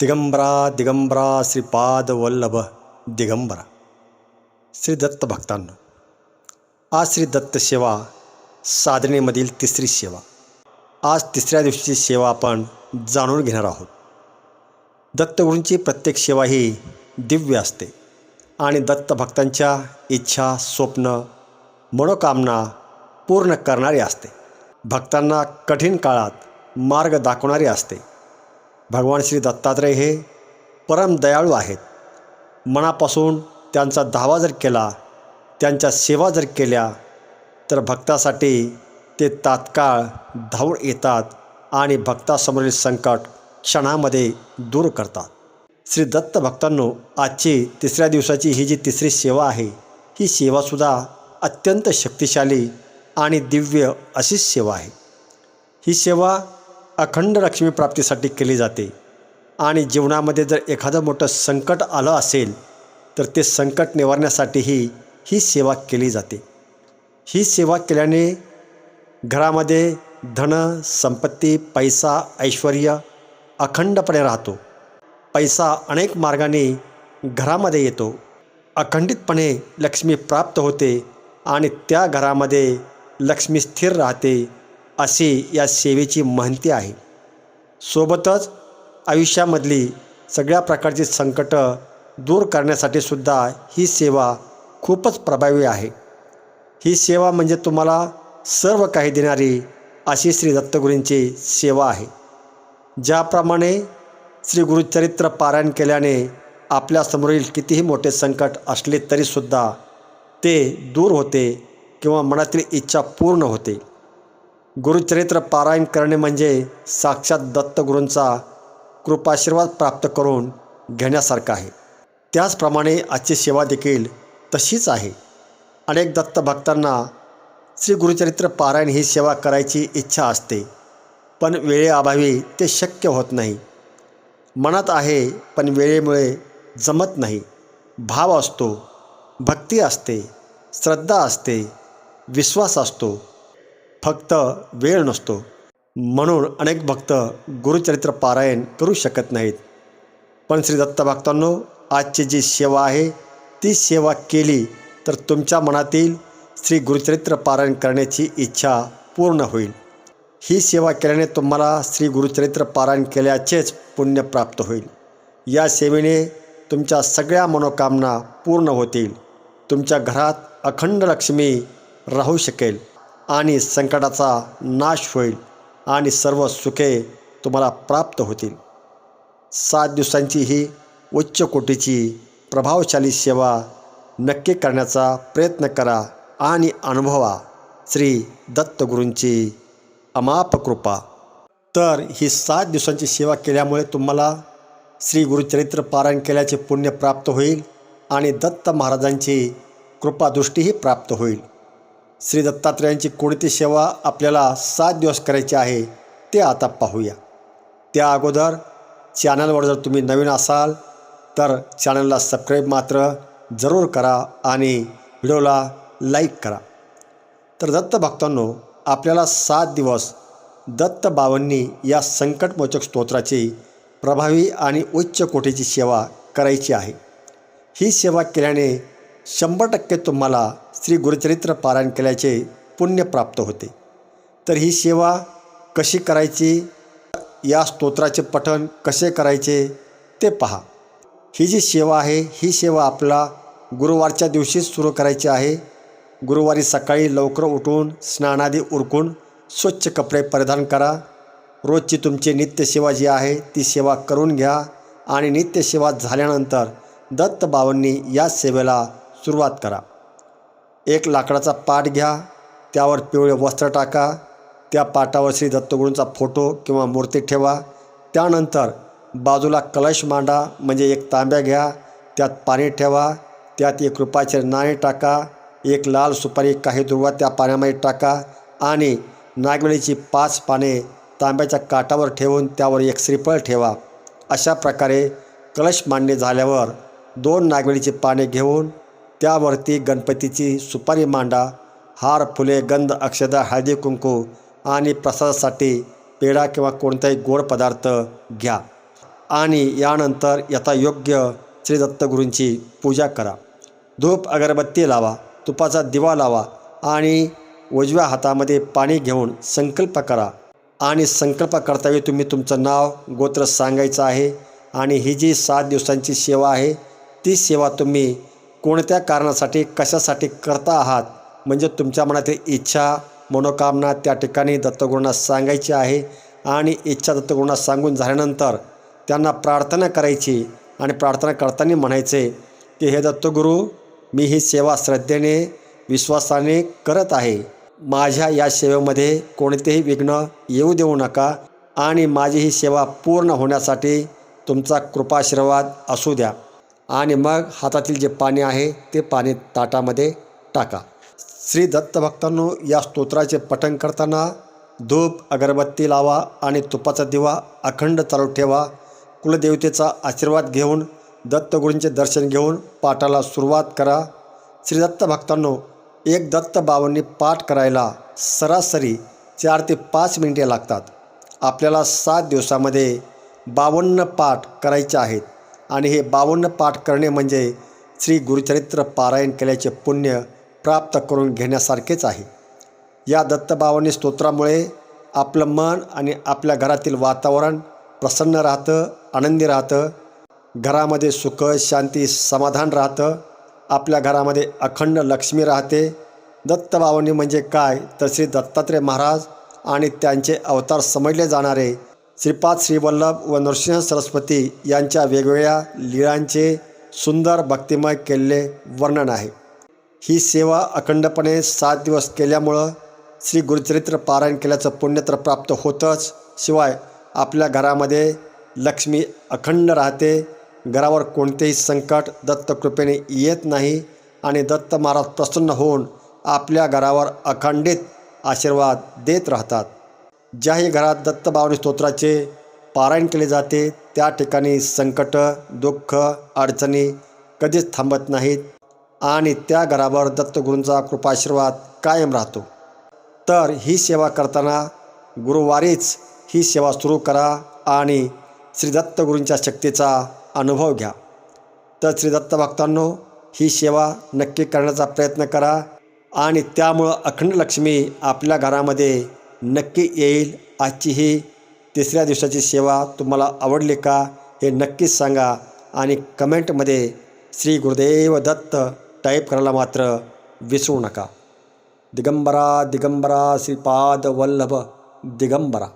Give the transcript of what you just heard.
दिगंबरा दिगंबरा श्रीपाद वल्लभ दिगंबरा। श्री दत्त भक्तांनो आज श्री दत्त सेवा साधनेमधील तिसरी सेवा आज तिसऱ्या दिवशीची सेवा आपण जाणून घेणार आहोत. दत्तगुरूंची प्रत्येक सेवा ही दिव्य असते आणि दत्त भक्तांच्या इच्छा स्वप्न मनोकामना पूर्ण करणारी असते. भक्तांना कठीण काळात मार्ग दाखवणारी असते. भगवान श्री दत्तात्रय हे परम दयाळू आहेत. मनापासून त्यांचा धावा जर केला त्यांच्या सेवा जर केल्या तर भक्तासाठी ते तात्काळ धावून येतात आणि भक्तासमोरील संकट क्षणामध्ये दूर करतात. श्री दत्त भक्तांनो आजची तिसऱ्या दिवसाची ही जी तिसरी सेवा आहे ही सेवासुद्धा अत्यंत शक्तिशाली आणि दिव्य अशीच सेवा आहे. ही सेवा अखंड लक्ष्मी प्राप्तीसाठी केली जाते. आणि जीवनामध्ये जर एखादं मोठं संकट आलं असेल तर ते संकट निवारण्यासाठीही ही सेवा केली जाते. ही सेवा केल्याने घरामध्ये धन संपत्ती पैसा ऐश्वर अखंडपणे राहतो. पैसा अनेक मार्गाने घरामध्ये येतो. अखंडितपणे लक्ष्मी प्राप्त होते आणि त्या घरामध्ये लक्ष्मी स्थिर राहते. अशी या सेवेची महती आहे. सोबतच आयुष्यामधली सगळ्या प्रकारची संकटं दूर करण्यासाठी सुद्धा ही सेवा खूपच प्रभावी आहे. ही सेवा म्हणजे तुम्हाला सर्व काही देणारी अशी श्री दत्तगुरूंची सेवा आहे. ज्याप्रमाणे श्री गुरुचरित्र पारायण केल्याने आपल्यासमोरील कितीही मोठे संकट असले तरीसुद्धा ते दूर होते किंवा मनातील इच्छा पूर्ण होते. गुरुचरित्र पारायण करणे म्हणजे साक्षात दत्तगुरूंचा कृपाशीर्वाद प्राप्त करून घेण्यासारखं आहे. त्याचप्रमाणे आजची सेवा देखील तशीच आहे. अनेक दत्त भक्तांना श्री गुरुचरित्र पारायण ही सेवा करायची इच्छा असते. पण वेळेअभावी ते शक्य होत नाही. मनात आहे पण वेळेमुळे जमत नाही. भाव असतो भक्ती असते श्रद्धा असते विश्वास असतो. फक्त वेळ नसतो. म्हणून अनेक भक्त गुरुचरित्र पारायण करू शकत नाहीत. पण श्री दत्त भक्तांनो आजची जी सेवा आहे ती सेवा केली तर तुमच्या मनातील श्री गुरुचरित्र पारायण करण्याची इच्छा पूर्ण होईल. ही सेवा केल्याने तुम्हाला श्री गुरुचरित्र पारायण केल्याचेच पुण्य प्राप्त होईल. या सेवेने तुमच्या सगळ्या मनोकामना पूर्ण होतील. तुमच्या घरात अखंड लक्ष्मी राहू शकेल. आणि संकटाचा नाश होईल आणि सर्व सुखे तुम्हाला प्राप्त होतील. सात दिवसांची ही उच्च कोटीची प्रभावशाली सेवा नक्की करण्याचा प्रयत्न करा आणि अनुभवा श्री दत्तगुरूंची अमाप कृपा. तर ही सात दिवसांची सेवा केल्यामुळे तुम्हाला श्री गुरुचरित्र पारायण केल्याचे पुण्य प्राप्त होईल आणि दत्त महाराजांची कृपादृष्टीही प्राप्त होईल. श्री दत्तात्रयांची कोणती सेवा आपल्याला सात दिवस करायची आहे ते आता पाहूया. त्या अगोदर चॅनलवर जर तुम्ही नवीन असाल तर चॅनलला सबस्क्राईब मात्र जरूर करा आणि व्हिडिओला लाईक करा. तर दत्त भक्तांनो आपल्याला सात दिवस दत्त बावन्नी या संकटमोचक स्तोत्राची प्रभावी आणि उच्च कोटीची सेवा करायची आहे. ही सेवा केल्याने शंभर टक्के तुम्हाला श्री गुरुचरित्र पारायण केल्याचे पुण्य प्राप्त होते. तर ही सेवा कशी करायची? या स्तोत्राचे पठण कसे करायचे? ते पहा. ही जी सेवा आहे ही सेवा आपला गुरुवारच्या दिवशीच सुरू करायची आहे. गुरुवारी सकाळी लवकर उठून स्नानादी उरकून स्वच्छ कपडे परिधान करा. रोजची तुमची नित्यसेवा जी आहे ती सेवा करून घ्या आणि नित्यसेवा झाल्यानंतर दत्त बाबांनी या सेवेला सुरुवात करा. एक लाकडाचा पाट घ्या त्यावर पिवळे वस्त्र टाका त्या पाटावर श्री दत्तगुरूंचा फोटो किंवा मूर्ती ठेवा. त्यानंतर बाजूला कलश मांडा म्हणजे एक तांब्या घ्या त्यात पाणी ठेवा त्यात एक रुपयाचे नाणे टाका एक लाल सुपारी काही दुर्वा त्या पाण्यामध्ये टाका आणि नागवेळीची पाच पाने तांब्याच्या काठावर ठेवून त्यावर एक श्रीफळ ठेवा. अशा प्रकारे कलश मांडणी झाल्यावर दोन नागवेळीची पाने घेऊन त्यावरती गणपतीची सुपारी मांडा हार फुले गंध अक्षदा हळदी कुंकू आणि प्रसादासाठी पेढा किंवा कोणताही गोड पदार्थ घ्या. आणि यानंतर यथायोग्य श्री दत्तगुरूंची पूजा करा. धूप अगरबत्ती लावा तुपाचा दिवा लावा आणि उजव्या हातामध्ये पाणी घेऊन संकल्प करा. आणि संकल्प करतावेळी तुम्ही तुमचं नाव गोत्र सांगायचं आहे आणि ही जी सात दिवसांची सेवा आहे ती सेवा तुम्ही कोणत्या कारणासाठी कशासाठी करता आहात? म्हणजे तुमच्या मनातील इच्छा मनोकामना त्या ठिकाणी दत्तगुरूंना सांगायची आहे आणि इच्छा दत्तगुरूंना सांगून झाल्यानंतर त्यांना प्रार्थना करायची आणि प्रार्थना करताना म्हणायचे की हे दत्तगुरू मी ही सेवा श्रद्धेने विश्वासाने करत आहे. माझ्या या सेवेमध्ये कोणतेही विघ्न येऊ देऊ नका आणि माझी ही सेवा पूर्ण होण्यासाठी तुमचा कृपाशीर्वाद असू द्या. आणि मग हातातील जे पाणी आहे ते पाणी ताटामध्ये टाका. श्री दत्तभक्तांनो या स्तोत्राचे पठण करताना धूप अगरबत्ती लावा आणि तुपाचा दिवा अखंड चालू ठेवा. कुलदेवतेचा आशीर्वाद घेऊन दत्तगुरूंचे दर्शन घेऊन पाठाला सुरुवात करा. श्री दत्त भक्तांनो एक दत्त बाबांनी पाठ करायला सरासरी चार ते पाच मिनिटे लागतात. आपल्याला सात दिवसामध्ये बावन्न पाठ करायचे आहेत. आणि हे बावन्न पाठ करणे म्हणजे श्री गुरुचरित्र पारायण केल्याचे पुण्य प्राप्त करून घेण्यासारखेच आहे. या दत्तबावानी स्तोत्रामुळे आपलं मन आणि आपल्या घरातील वातावरण प्रसन्न राहतं आनंदी राहतं घरामध्ये सुख शांती समाधान राहतं आपल्या घरामध्ये अखंड लक्ष्मी राहते. दत्तबावनी म्हणजे काय? तर श्री दत्तात्रय महाराज आणि त्यांचे अवतार समजले जाणारे श्रीपाद श्रीवल्लभ व नृसिंह सरस्वती यांच्या वेगवेगळ्या लीळांचे सुंदर भक्तिमय केलेले वर्णन आहे. ही सेवा अखंडपणे सात दिवस केल्यामुळं श्री गुरुचरित्र पारायण केल्याचं पुण्य तर प्राप्त होतंच शिवाय आपल्या घरामध्ये लक्ष्मी अखंड राहते घरावर कोणतेही संकट दत्तकृपेने येत नाही आणि दत्त महाराज प्रसन्न होऊन आपल्या घरावर अखंडित आशीर्वाद देत राहतात. ज्याही घरात दत्तभावनी स्तोत्राचे पारायण केले जाते त्या ठिकाणी संकट दुःख अडचणी कधीच थांबत नाहीत आणि त्या घरावर दत्तगुरूंचा कृपाशीर्वाद कायम राहतो. तर ही सेवा करताना गुरुवारीच ही सेवा सुरू करा आणि श्री दत्तगुरूंच्या शक्तीचा अनुभव घ्या. तर श्री दत्त भक्तांनो ही सेवा नक्की करण्याचा प्रयत्न करा आणि त्यामुळं अखंड लक्ष्मी आपल्या घरामध्ये नक्की येईल. आजची ही तिसऱ्या दिवसाची सेवा तुम्हाला आवडली का हे नक्कीच सांगा आणि कमेंटमध्ये श्री गुरुदेव दत्त टाईप करायला मात्र विसरू नका. दिगंबरा दिगंबरा श्रीपाद वल्लभ दिगंबरा.